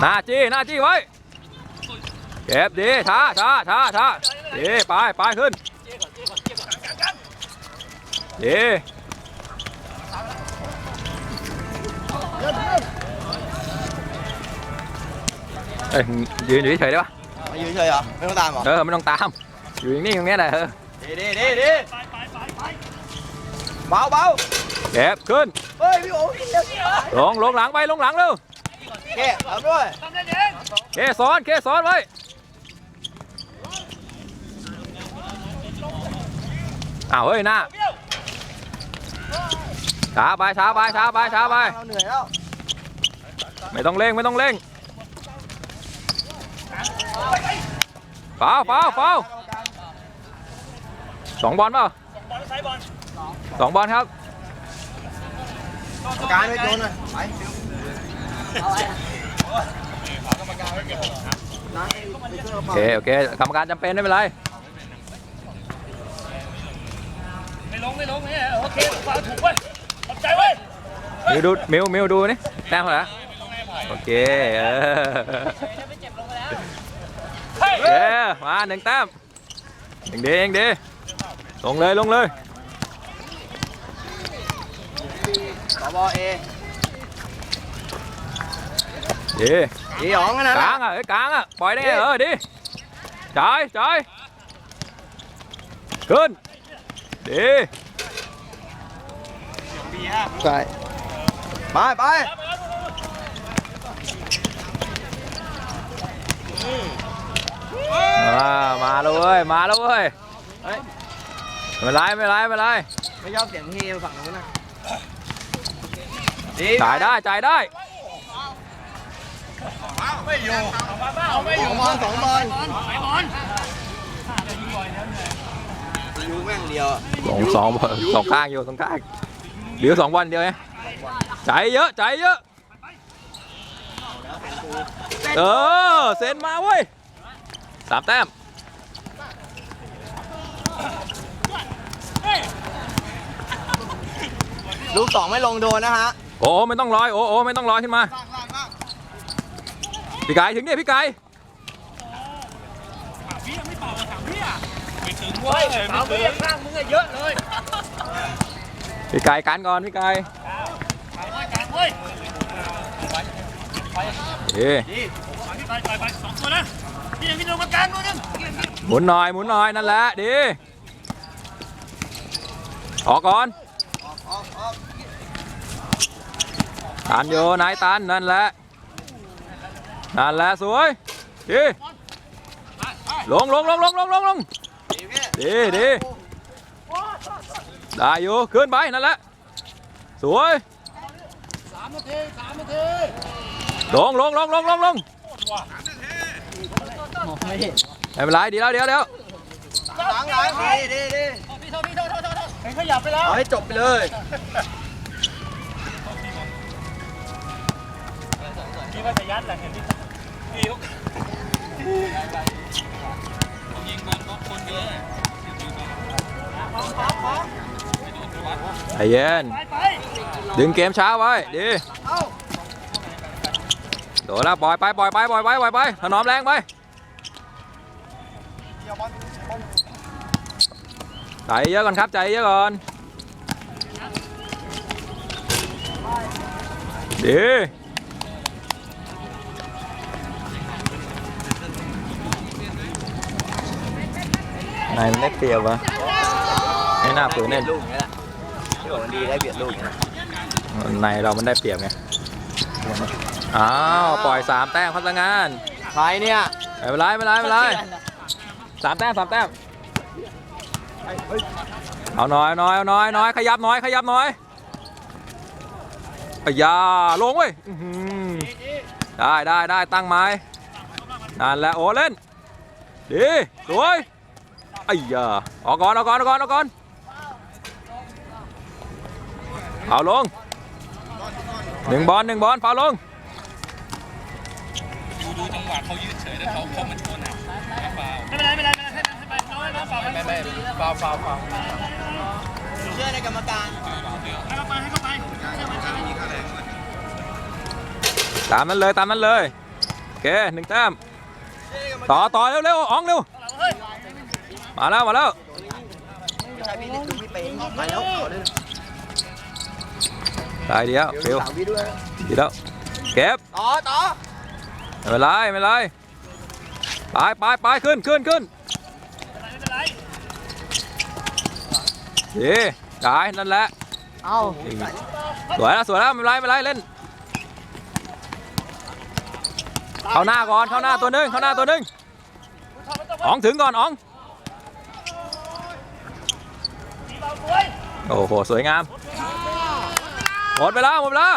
หน้าจี้หน้าจี้ไว้ เก็บดีช้าช้าช้าช้าดีไปไปขึ้นดีเอ้ยยืนอยู่เฉยๆได้ปะมายืนเฉยเหรอไม่ต้องตามเหรอเออไม่ต้องตาม อยู่นิ่งๆตรงเนี้ยแหละเออดีดีดีดีเบาเบาเก็บขึ้นเฮ้ยพี่โอ๋เดี๋ยวลงลงหลังไปลงหลังเร็ว เก้ทำด้วยเคซ้อนเคซ้อนไว้อ้าวเฮ้ยหน้าช้าไปช้าไปช้าไปช้าไปเราเหนื่อยแล้วไม่ต้องเร่งไม่ต้องเร่งฟาวฟาวฟาวสองบอลเปล่าสองบอลครับการไม่โดนเลยไป โอเค โอเคกรรมการจำเป็นไม่เป็นไร ไม่ลงไม่ลงเนี่ยโอเคฟังถูกเว้ยขอบใจเว้ยมิวดูมิวมิวดูนี่แต้มเท่าไหร่โอเคเออเฮ้ยโอเคมาหนึ่งแต้มหนึ่งดีเองดีลงเลยลงเลยสบเอ ดีดีหยองนะกลางอะเอ้ยกลางอะปล่อยได้ไงเออดีจ่ายจ่ายขึ้นดีใช่ไปไปมามาแล้วเว้ยมาแล้วเว้ยไม่เป็นไรไม่เป็นไรไม่เป็นไรไม่ชอบเสียงเฮฝั่งนู้นนะดีจ่ายได้จ่ายได้ ไม่อยู่เอามาบ้าเอาไม่อสยู่องบอลสองบอลไปบอลยูแม่งเดียวสองสองสองข้างอยู่สองข้างเหลือสองวันเดียวไงใจเยอะใจเยอะเออเซ็นมาเว้ยสามแต้มลูกสองไม่ลงโดนนะฮะโอ้โอ้ไม่ต้องลอยโอ้โอ้ไม่ต้องลอยขึ้นมา พี่ไก่ถึงเนี่ยพี่ไก่พี่ยังไม่เป่าถามพี่อะไม่ถึงเว้ยเอาไปข้างมึงอะเยอะเลย พี่ไก่กันก่อนพี่ไก่เอาไว้กันเว้ยเอ้ยไปไปไปสองตัวนะพี่ยังพี่โดนมากันตัวนึงหมุนหน่อยหมุนหน่อยนั่นแหละดีออกก่อนตันโยนายตันนั่นแหละ นั่นแหละสวยดีลงลงลงลงลงลงลงดีดีได้อยู่ขึ้นไปนั่นแหละสวยสามนาทีสามนาทีลงลงลงลงลงลงไม่เป็นไรดีแล้วเดี๋ยวเดี๋ยวหลังหลังดีดีดีพี่โทพี่โทษโทโทเห็นขยับไปแล้วให้จบไปเลยพี่ว่าจะยัดแหละเห็นพี่ พี่เขาใจเย็นไปไปดึงเกมช้าไว้ ดี โดนแล้วปล่อยไปปล่อยไปปล่อยไปปล่อยไปถนอมแรงไปใจเยอะก่อนครับใจเยอะก่อน ดี นายมันได้เปรียบวะไม่น่าฝืนเล่นลูกอย่างนี้แหละที่บอกมันดีได้เบียดลูกอย่างนี้ในเรามันได้เปรียบไงอ้าวปล่อยสามแต้มพัฒงานใครเนี่ยไม่เป็นไรไม่เป็นไรไม่เป็นไรสามแต้มสามแต้มเอาหน่อยหน่อยเอาหน่อยหน่อยขยับหน่อยขยับหน่อยอ้ยาลงเว้ยอื้อหือได้ได้ได้ตั้งไม้นั่นแหละโอ้เล่นดีสวย ไอ้ยาออกก่อนออกก่อนออกก่อนออกก่อนเอาลงหนึ่งบอลหนึ่งบอลเปล่าลงดูดูจังหวะเขายืดเฉยแล้วเขาเขามันชนอะไม่เป็นไรไม่เป็นไรไม่เป็นไรให้ไปน้อยน้อยเปล่าไม่ไม่เปล่าเปล่าเปล่าเชื่อในกรรมการให้เข้าไปให้เข้าไปตามนั้นเลยตามนั้นเลยเคหนึ่งแต้มต่อต่อเร็วเร็วอ๋องเร็ว มาแล้วมาแล้วไม่ใช่พี่ดูพี่เป็นไปแล้วขอเล่นได้เดียวฟิวสามวิด้วยดีแล้วเก็บต่อต่อไม่เป็นไรไม่เป็นไรไปไปไปขึ้นขึ้นขึ้นดีได้นั่นแหละเอ้าสวยแล้วสวยแล้วไม่เป็นไรไม่เป็นไรเล่นเข้าหน้าก่อนเข้าหน้าตัวหนึงเข้าหน้าตัวหนึงอ๋องถึงก่อนอ๋อง โอ้โห สวยงาม หมดเวลาหมดเวลา